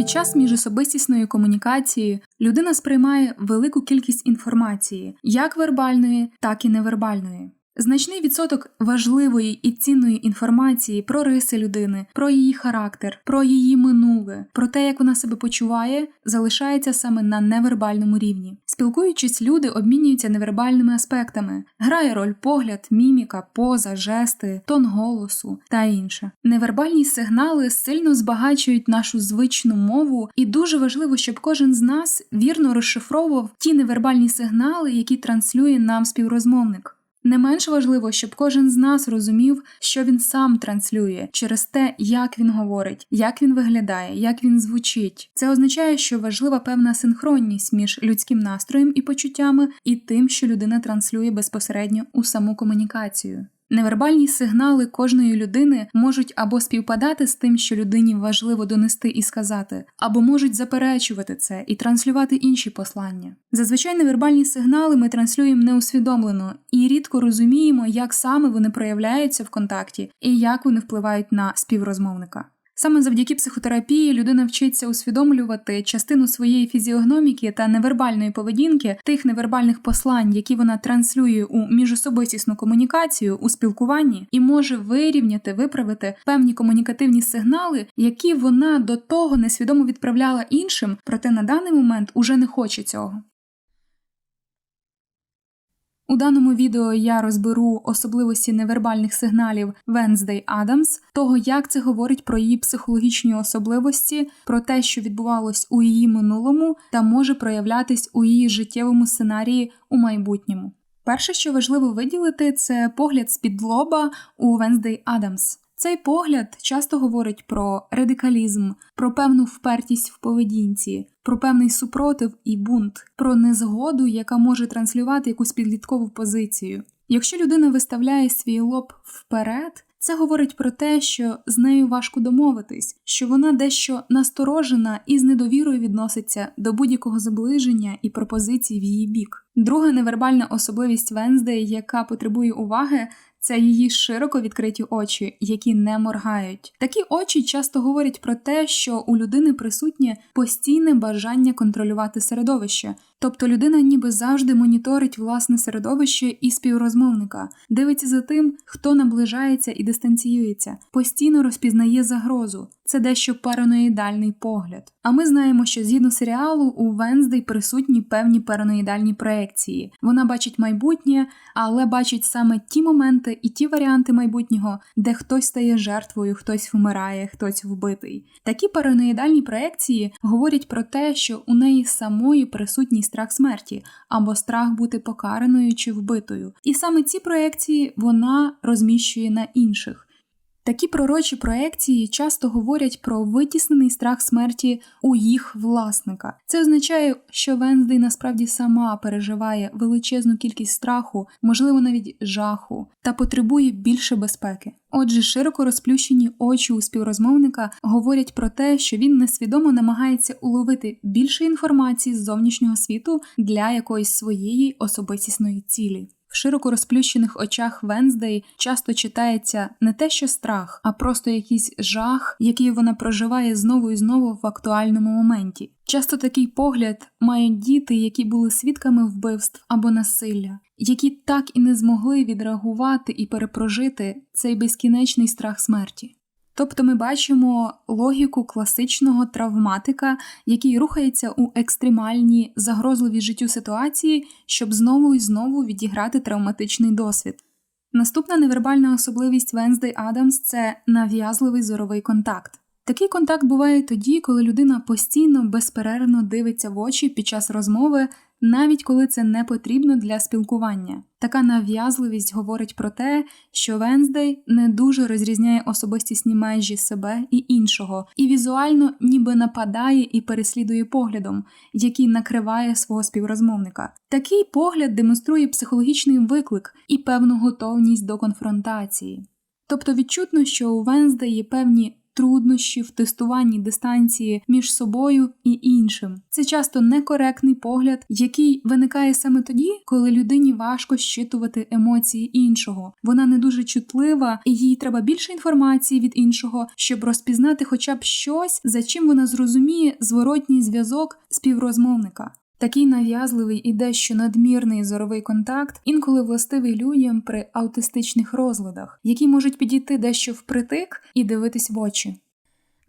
Під час міжособистісної комунікації людина сприймає велику кількість інформації, як вербальної, так і невербальної. Значний відсоток важливої і цінної інформації про риси людини, про її характер, про її минуле, про те, як вона себе почуває, залишається саме на невербальному рівні. Спілкуючись, люди обмінюються невербальними аспектами, грає роль погляд, міміка, поза, жести, тон голосу та інше. Невербальні сигнали сильно збагачують нашу звичну мову, і дуже важливо, щоб кожен з нас вірно розшифровував ті невербальні сигнали, які транслює нам співрозмовник. Не менш важливо, щоб кожен з нас розумів, що він сам транслює через те, як він говорить, як він виглядає, як він звучить. Це означає, що важлива певна синхронність між людським настроєм і почуттями і тим, що людина транслює безпосередньо у саму комунікацію. Невербальні сигнали кожної людини можуть або співпадати з тим, що людині важливо донести і сказати, або можуть заперечувати це і транслювати інші послання. Зазвичай невербальні сигнали ми транслюємо неусвідомлено і рідко розуміємо, як саме вони проявляються в контакті і як вони впливають на співрозмовника. Саме завдяки психотерапії людина вчиться усвідомлювати частину своєї фізіогноміки та невербальної поведінки, тих невербальних послань, які вона транслює у міжособистісну комунікацію у спілкуванні, і може вирівняти, виправити певні комунікативні сигнали, які вона до того несвідомо відправляла іншим, проте на даний момент уже не хоче цього. У даному відео я розберу особливості невербальних сигналів Венздей Адамс, того, як це говорить про її психологічні особливості, про те, що відбувалось у її минулому та може проявлятись у її життєвому сценарії у майбутньому. Перше, що важливо виділити, це погляд з-під лоба у Венздей Адамс. Цей погляд часто говорить про радикалізм, про певну впертість в поведінці, про певний супротив і бунт, про незгоду, яка може транслювати якусь підліткову позицію. Якщо людина виставляє свій лоб вперед, це говорить про те, що з нею важко домовитись, що вона дещо насторожена і з недовірою відноситься до будь-якого зближення і пропозицій в її бік. Друга невербальна особливість Венздей, яка потребує уваги, це її широко відкриті очі, які не моргають. Такі очі часто говорять про те, що у людини присутнє постійне бажання контролювати середовище, тобто людина ніби завжди моніторить власне середовище і співрозмовника, дивиться за тим, хто наближається і дистанціюється, постійно розпізнає загрозу. Це дещо параноїдальний погляд. А ми знаємо, що згідно серіалу у Венздей присутні певні параноїдальні проекції. Вона бачить майбутнє, але бачить саме ті моменти і ті варіанти майбутнього, де хтось стає жертвою, хтось вмирає, хтось вбитий. Такі параноїдальні проекції говорять про те, що у неї самої присутній страх смерті або страх бути покараною чи вбитою. І саме ці проекції вона розміщує на інших. Такі пророчі проекції часто говорять про витіснений страх смерті у їх власника. Це означає, що Венздей насправді сама переживає величезну кількість страху, можливо, навіть жаху, та потребує більше безпеки. Отже, широко розплющені очі у співрозмовника говорять про те, що він несвідомо намагається уловити більше інформації з зовнішнього світу для якоїсь своєї особистісної цілі. В широко розплющених очах Венздей часто читається не те, що страх, а просто якийсь жах, який вона проживає знову і знову в актуальному моменті. Часто такий погляд мають діти, які були свідками вбивств або насилля, які так і не змогли відреагувати і перепрожити цей безкінечний страх смерті. Тобто ми бачимо логіку класичного травматика, який рухається у екстремальні загрозливі життю ситуації, щоб знову і знову відіграти травматичний досвід. Наступна невербальна особливість Венздей Адамс це нав'язливий зоровий контакт. Такий контакт буває тоді, коли людина постійно безперервно дивиться в очі під час розмови навіть коли це не потрібно для спілкування. Така нав'язливість говорить про те, що Венздей не дуже розрізняє особистісні межі себе і іншого, і візуально ніби нападає і переслідує поглядом, який накриває свого співрозмовника. Такий погляд демонструє психологічний виклик і певну готовність до конфронтації. Тобто відчутно, що у Венздей є певні труднощі в тестуванні дистанції між собою і іншим. Це часто некоректний погляд, який виникає саме тоді, коли людині важко щитувати емоції іншого. Вона не дуже чутлива, і їй треба більше інформації від іншого, щоб розпізнати хоча б щось, за чим вона зрозуміє зворотній зв'язок співрозмовника. Такий нав'язливий і дещо надмірний зоровий контакт інколи властивий людям при аутистичних розладах, які можуть підійти дещо впритик і дивитись в очі.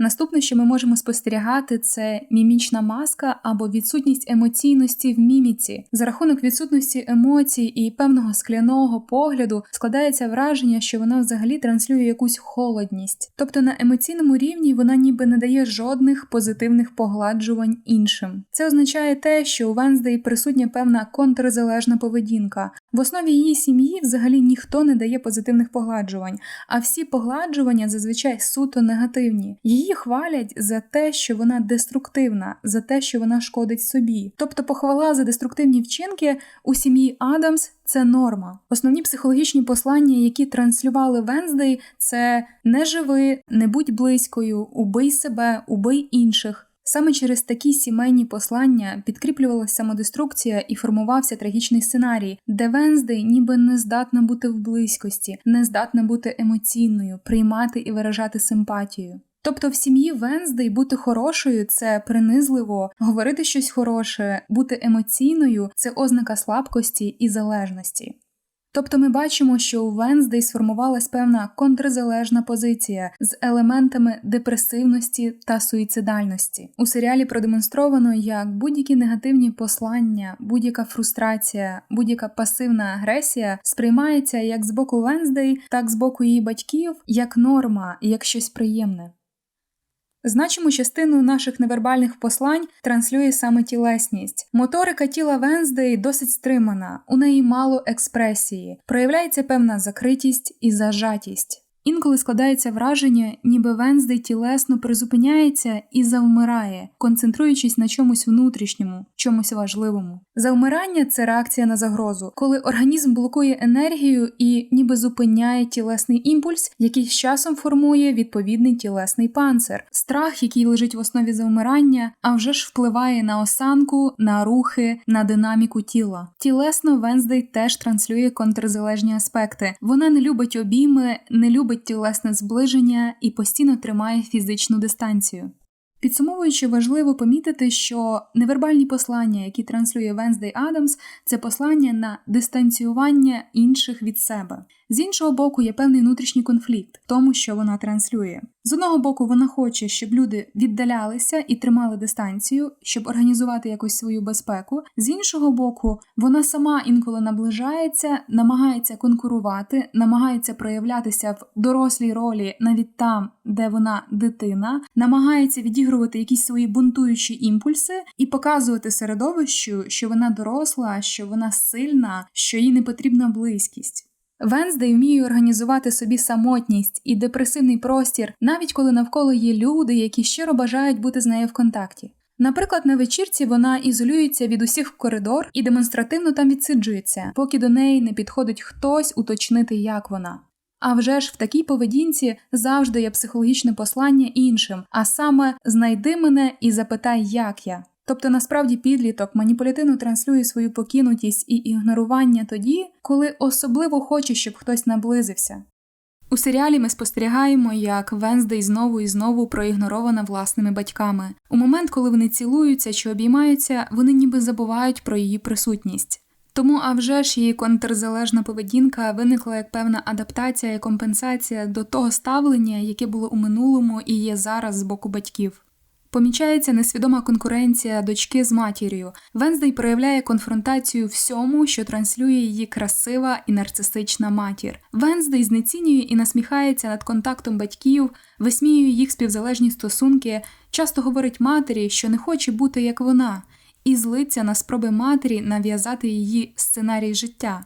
Наступне, що ми можемо спостерігати, це мімічна маска або відсутність емоційності в міміці. За рахунок відсутності емоцій і певного скляного погляду складається враження, що вона взагалі транслює якусь холодність. Тобто на емоційному рівні вона ніби не дає жодних позитивних погладжувань іншим. Це означає те, що у Венздей присутня певна контрзалежна поведінка. В основі її сім'ї взагалі ніхто не дає позитивних погладжувань, а всі погладжування зазвичай суто негативні. Її Її хвалять за те, що вона деструктивна, за те, що вона шкодить собі. Тобто похвала за деструктивні вчинки у сім'ї Адамс це норма. Основні психологічні послання, які транслювали Венздей, це не живи, не будь близькою, убий себе, убий інших. Саме через такі сімейні послання підкріплювалася самодеструкція і формувався трагічний сценарій, де Венздей ніби не здатна бути в близькості, не здатна бути емоційною, приймати і виражати симпатію. Тобто в сім'ї Венздей бути хорошою це принизливо, говорити щось хороше, бути емоційною це ознака слабкості і залежності. Тобто ми бачимо, що у Венздей сформувалась певна контрзалежна позиція з елементами депресивності та суїцидальності. У серіалі продемонстровано, як будь-які негативні послання, будь-яка фрустрація, будь-яка пасивна агресія сприймається як з боку Венздей, так з боку її батьків, як норма, як щось приємне. Значиму частину наших невербальних послань транслює саме тілесність. Моторика тіла Венздей досить стримана, у неї мало експресії, проявляється певна закритість і зажатість. Інколи складається враження, ніби Венздей тілесно призупиняється і завмирає, концентруючись на чомусь внутрішньому, чомусь важливому. Завмирання це реакція на загрозу, коли організм блокує енергію і ніби зупиняє тілесний імпульс, який з часом формує відповідний тілесний панцир. Страх, який лежить в основі завмирання, а вже ж впливає на осанку, на рухи, на динаміку тіла. Тілесно Венздей теж транслює контрзалежні аспекти. Вона не любить обійми, не любить тілесне зближення і постійно тримає фізичну дистанцію. Підсумовуючи, важливо помітити, що невербальні послання, які транслює Венздей Адамс, це послання на дистанціювання інших від себе. З іншого боку, є певний внутрішній конфлікт в тому, що вона транслює. З одного боку, вона хоче, щоб люди віддалялися і тримали дистанцію, щоб організувати якусь свою безпеку. З іншого боку, вона сама інколи наближається, намагається конкурувати, намагається проявлятися в дорослій ролі навіть там, де вона дитина, намагається відігрувати якісь свої бунтуючі імпульси і показувати середовищу, що вона доросла, що вона сильна, що їй не потрібна близькість. Венздей вміє організувати собі самотність і депресивний простір, навіть коли навколо є люди, які щиро бажають бути з нею в контакті. Наприклад, на вечірці вона ізолюється від усіх в коридор і демонстративно там відсиджується, поки до неї не підходить хтось уточнити, як вона. А вже ж в такій поведінці завжди є психологічне послання іншим, а саме знайди мене і запитай, як я. Тобто насправді підліток маніпулятивно транслює свою покинутість і ігнорування тоді, коли особливо хоче, щоб хтось наблизився. У серіалі ми спостерігаємо, як Венздей знову і знову проігнорована власними батьками. У момент, коли вони цілуються чи обіймаються, вони ніби забувають про її присутність. Тому, а вже ж її контрзалежна поведінка виникла як певна адаптація і компенсація до того ставлення, яке було у минулому і є зараз з боку батьків. Помічається несвідома конкуренція дочки з матір'ю. Венздей проявляє конфронтацію всьому, що транслює її красива і нарцисична матір. Венздей знецінює і насміхається над контактом батьків, висміює їх співзалежні стосунки, часто говорить матері, що не хоче бути як вона, і злиться на спроби матері нав'язати її сценарій життя.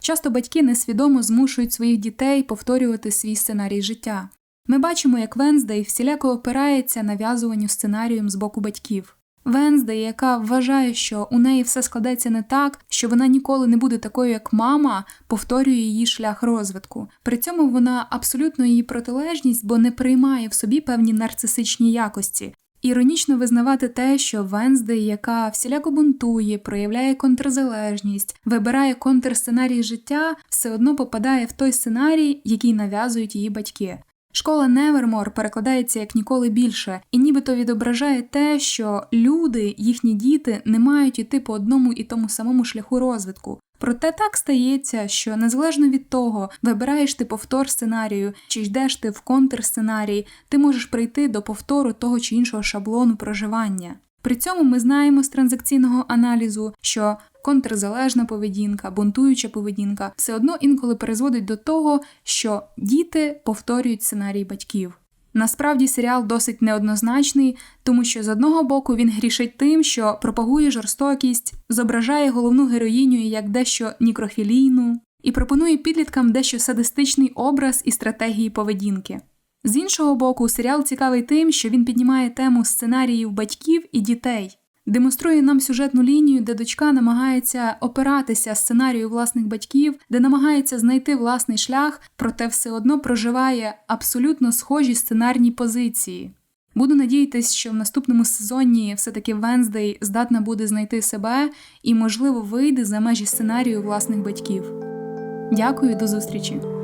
Часто батьки несвідомо змушують своїх дітей повторювати свій сценарій життя. Ми бачимо, як Венздей всіляко опирається нав'язуванню сценарієм з боку батьків. Венздей, яка вважає, що у неї все складеться не так, що вона ніколи не буде такою, як мама, повторює її шлях розвитку. При цьому вона абсолютно її протилежність, бо не приймає в собі певні нарцисичні якості. Іронічно визнавати те, що Венздей, яка всіляко бунтує, проявляє контрзалежність, вибирає контрсценарій життя, все одно попадає в той сценарій, який нав'язують її батьки. Школа Невермор перекладається як ніколи більше, і нібито відображає те, що люди, їхні діти, не мають іти по одному і тому самому шляху розвитку. Проте так стається, що незалежно від того, вибираєш ти повтор сценарію чи йдеш ти в контрсценарій, ти можеш прийти до повтору того чи іншого шаблону проживання. При цьому ми знаємо з транзакційного аналізу, що контрзалежна поведінка, бунтуюча поведінка все одно інколи призводить до того, що діти повторюють сценарій батьків. Насправді серіал досить неоднозначний, тому що з одного боку він грішить тим, що пропагує жорстокість, зображає головну героїню як дещо нікрофілійну і пропонує підліткам дещо садистичний образ і стратегії поведінки. З іншого боку, серіал цікавий тим, що він піднімає тему сценаріїв батьків і дітей, демонструє нам сюжетну лінію, де дочка намагається опиратися сценарію власних батьків, де намагається знайти власний шлях, проте все одно проживає абсолютно схожі сценарні позиції. Буду надіятись, що в наступному сезоні все-таки Венздей здатна буде знайти себе і, можливо, вийде за межі сценарію власних батьків. Дякую, до зустрічі!